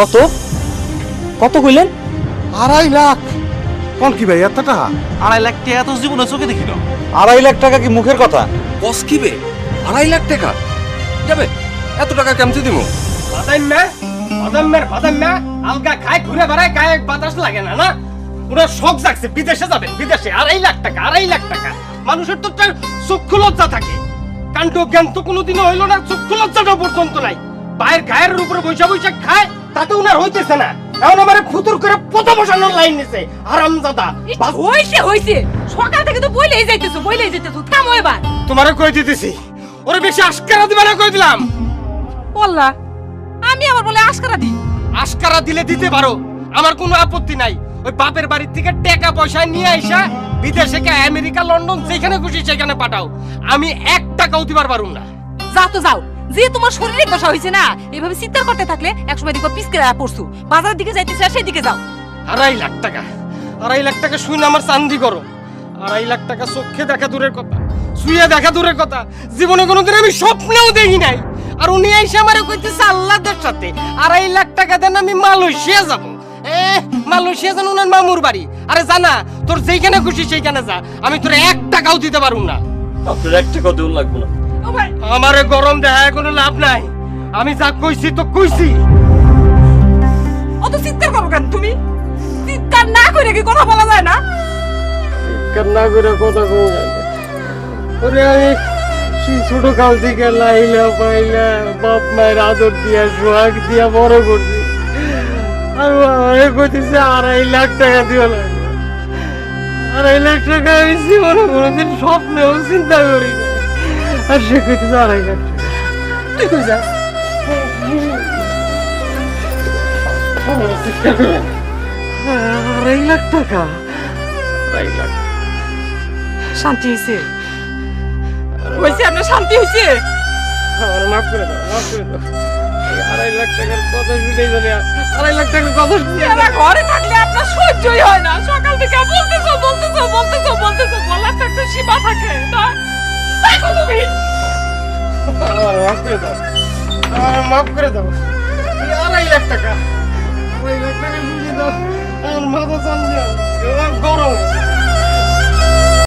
কত? কত কইলেন? আড়াই লাখ। কোন কি ভাই এত টাকা? আড়াই লাখ টাকা তো জীবনে চোখে দেখি না। আড়াই লাখ টাকা কি মুখের কথা? কস কি বে? আড়াই লাখ টাকা? যাবে এত টাকা কেমতে দিব বাদাম বাদাম বাদাম আলগা খায় ঘুরে বেড়ায় গায়ে বাতাস লাগে না না? ওরা শখ জাগছে বিদেশে যাবেন বিদেশে। আড়াই লাখ টাকা আড়াই লাখ টাকা। মানুষের তো একটা চক্ষু লজ্জা থাকে। কাণ্ড জ্ঞান তো কোনোদিনও হইল না চক্ষু লজ্জাটা পর্যন্ত নাই। পায়ের গায়ের উপরে বৈশা বৈশা খায় তাতে উনার হইতেছে না। এখন আমার ফুতুর করে পথা বসানোর লাইন নিছে। আরামজাদা হইছে হইছে। সকাল থেকে তো বইলেই যাইতেছো বইলেই যাইতেছো। থামো এবার। তোমারে কই দিতেছি? ওরে বেশি আস্কারা দিবা না কই দিলাম? বললা আমি আবার বলে আশকারা দিই। আস্কারা দিলে দিতে পারো। আমার কোনো আপত্তি নাই। ওই বাপের বাড়ির থেকে টাকা পয়সা নিয়ে আইসা বিদেশে কে আমেরিকা লন্ডন যেখানে খুশি সেখানে পাঠাও। আমি এক টাকাও দিবার পারুম না। যাও তো যাও। যে তোমার শরীরে দশা হয়েছে না এইভাবে চিন্তা করতে থাকলে একসময় দেখো পিসকে পড়ছু। বাজারের দিকে যাইতেছে সেই দিকে যাও। আড়াই লাখ টাকা আড়াই লাখ টাকা শুনে আমার চান্দি করো আড়াই লাখ টাকা চোখে দেখা দূরের কথা শুয়ে দেখা দূরের কথা। জীবনে কোনোদিন আমি স্বপ্নেও দেখি নাই। আর উনি এসে আমার কইতেছে আল্লাহদের সাথে আড়াই লাখ টাকা দেন আমি মালয়েশিয়া যাব। এ মালয়েশিয়া জানো উনার মামুর বাড়ি। আরে জানা তোর যেইখানে খুশি সেইখানে যা। আমি তোর এক টাকাও দিতে পারুম না। আপনার এক টাকা দেওয়া লাগবে না। ও ভাই আমারে গরম দেখায় কোনো লাভ নাই। আমি যা কইছি তো কইছি। অত চিন্তা করো কেন তুমি? চিন্তা না করে কি কথা বলা যায় না? কান্না করে কথা কও ওরে আমি সেই ছোট কাল থেকে লাইলা পাইলা বাপ মায়ের আদর দিয়া সোহাগ দিয়া বড় করছি। আর আমারে কইতেছে আড়াই লাখ টাকা দিও লাগবে আড়াই লাখ টাকা আমি জীবনে কোনোদিন স্বপ্নেও চিন্তা করি না আর সে কইতেছে আড়াই লাখ তুই কই যাস আড়াই লাখ টাকা। আড়াই লাখ শান্তি হয়েছে হয়েছে আপনার শান্তি হয়েছে আমার মাফ করে আড়াই লাখ টাকার কথা শুনেই জানি আড়াই লাখ টাকার কথা শুনে ঘরে থাকলে আপনার সহ্যই হয় না সকাল থেকে বলতেছো বলতেছো বলতেছো বলতেছো বলার তো একটা সীমা থাকে। না আমার মাফ করে দাও। আমার মাফ করে আড়াই লাখ টাকা। ওই লাখ টাকা দাও।